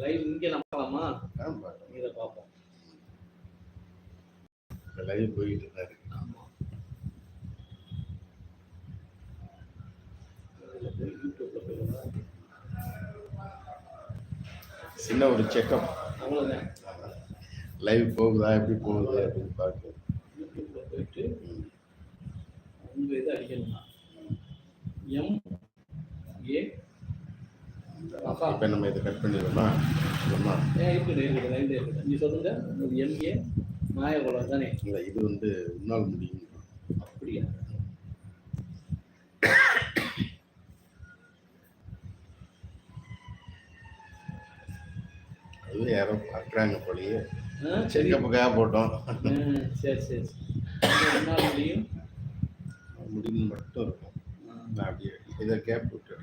Live இங்கே நம்பலாமா? இதை பார்ப்போம் லைவ் போயிட்டு தான் இருக்கு. ஆமாம் சின்ன ஒரு செக்கப் லைவ் போகுதா எப்படி போகுது அப்படின்னு பார்க்க யூடியூப்ல போயிட்டு இப்போ நம்ம இதை கட் பண்ணிடுவோமா இல்லைம்மா. இருக்குது இருக்குது லைன்ல இருக்குது நீ சொல்லுங்க. எம்ஏ மாயகுலம் தானே? இல்லை இது வந்து உன்னால் முடியும்? அப்படியா? அது யாரோ பார்க்குறாங்க போலயே. செக்கப்புக்காக போட்டோம். சரி சரி. முடியும். முடியும் மட்டும் இருக்கும். அப்படியே இதை கேப் விட்டு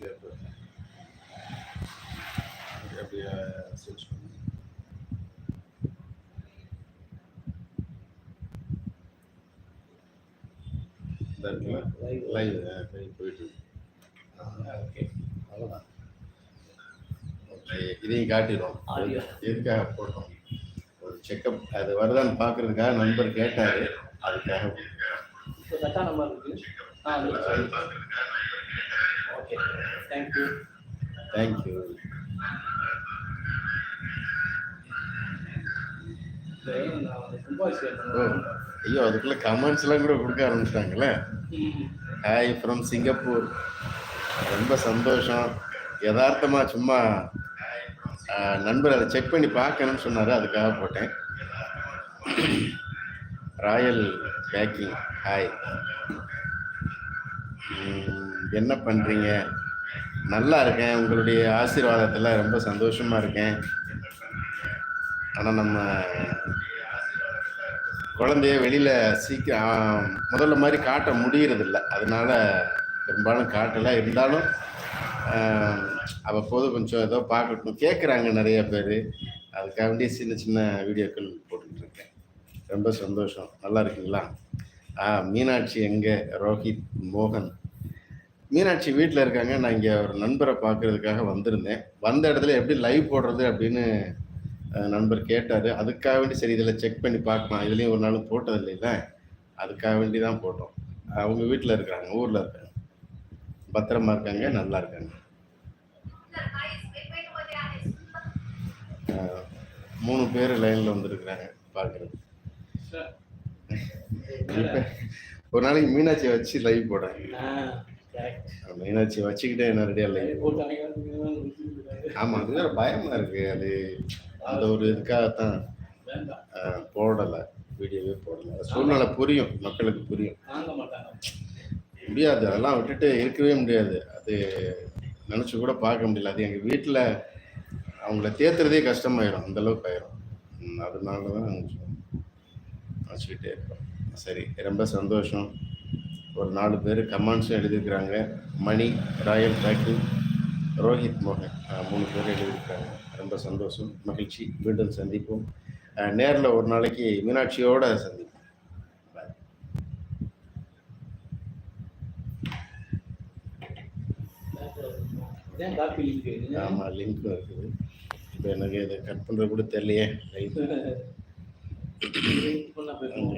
விட்டு. அப்படியே switch பண்ணு. லைவ் போயிட்டு ஓகே அவ்வளோதான் ஓகே இதையும் Audio. எதுக்காக போட்டோம்? ஒரு செக்கப் அது வருதான்னு பார்க்கறதுக்காக நண்பர் கேட்டார். அதுக்காக இப்போ கரெக்டாக நம்பர் இருக்கு. தேங்க்யூ தேங்க்யூ ஓ ஐயோ அதுக்குள்ள கமெண்ட்ஸ்லாம் கூட கொடுக்க ஆரம்பிச்சிட்டாங்களே. ஹாய் ஃப்ரம் சிங்கப்பூர் ரொம்ப சந்தோஷம். யதார்த்தமா சும்மா நண்பர் அதை செக் பண்ணி பார்க்கணும்னு சொன்னார் அதுக்காக போட்டேன். ராயல் பேக்கிங் ஹாய் என்ன பண்ணுறீங்க நல்லா இருக்கேன் உங்களுடைய ஆசீர்வாதத்தில் ரொம்ப சந்தோஷமாக இருக்கேன். ஆனால் நம்ம குழந்தைய வெளியில் சீக்கிரம் முதல்ல மாதிரி காட்ட முடியறதில்ல. அதனால் பெரும்பாலும் காட்டலை. இருந்தாலும் அவ்வப்போது கொஞ்சம் ஏதோ பார்க்கட்டும். கேட்குறாங்க நிறைய பேர். அதுக்காண்டி சின்ன சின்ன வீடியோக்கள் போட்டுக்கிட்டு இருக்கேன். ரொம்ப சந்தோஷம். நல்லா இருக்கீங்களா? ஆ மீனாட்சி எங்கே? ரோஹித் மோகன். மீனாட்சி வீட்டில் இருக்காங்க. நான் இங்கே ஒரு நண்பரை பார்க்கறதுக்காக வந்திருந்தேன். வந்த இடத்துல எப்படி லைவ் போடுறது அப்படின்னு நண்பர் கேட்டார். அதுக்காக வேண்டி சரி இதில் செக் பண்ணி பார்க்கலாம். இதுலேயும் ஒரு நாளும் போட்டது இல்லைல்ல. அதுக்காக வேண்டி தான் போட்டோம். அவங்க வீட்டில் இருக்கிறாங்க. ஊரில் இருக்காங்க. பத்திரமா இருக்காங்க. நல்லா இருக்காங்க. மூணு பேர் லைனில் வந்துருக்குறாங்க பார்க்குறது. ஒரு நாளைக்கு மீனாட்சியை வச்சு லைவ் கரெக்ட் மீனாட்சி வச்சுக்கிட்டே என்ன ரெடியாக இல்லை ஆமாம் அது வேற பயமா இருக்கு. அது அந்த ஒரு இதுக்காகத்தான். வேண்டாம் போடலை. வீடியோவே போடலை. சூழ்நிலை புரியும். மக்களுக்கு புரியும். முடியாது. அதெல்லாம் விட்டுட்டு இருக்கவே முடியாது. அது நினச்சி கூட பார்க்க முடியல. அது எங்கள் வீட்டில் அவங்கள தேத்துறதே கஷ்டமாயிடும். அந்த அளவுக்கு ஆயிரும். அதனால தான் வச்சுக்கிட்டே இருப்போம் சரி ரொம்ப சந்தோஷம். ஒரு நாலு பேர் கமெண்ட்ஸும் எழுதியிருக்கிறாங்க. மணி ராயல் பேக்கிங் ரோஹித் மோகன். மூணு பேர் எழுதியிருக்காங்க ரொம்ப சந்தோஷம் மகிழ்ச்சி. மீண்டும் சந்திப்போம். நேரில் ஒரு நாளைக்கு மீனாட்சியோட சந்திப்போம். ஆமாம் லிங்க்கும் இருக்குது. இப்போ எனக்கு இதை கட் பண்ணுறது கூட தெரியலையே.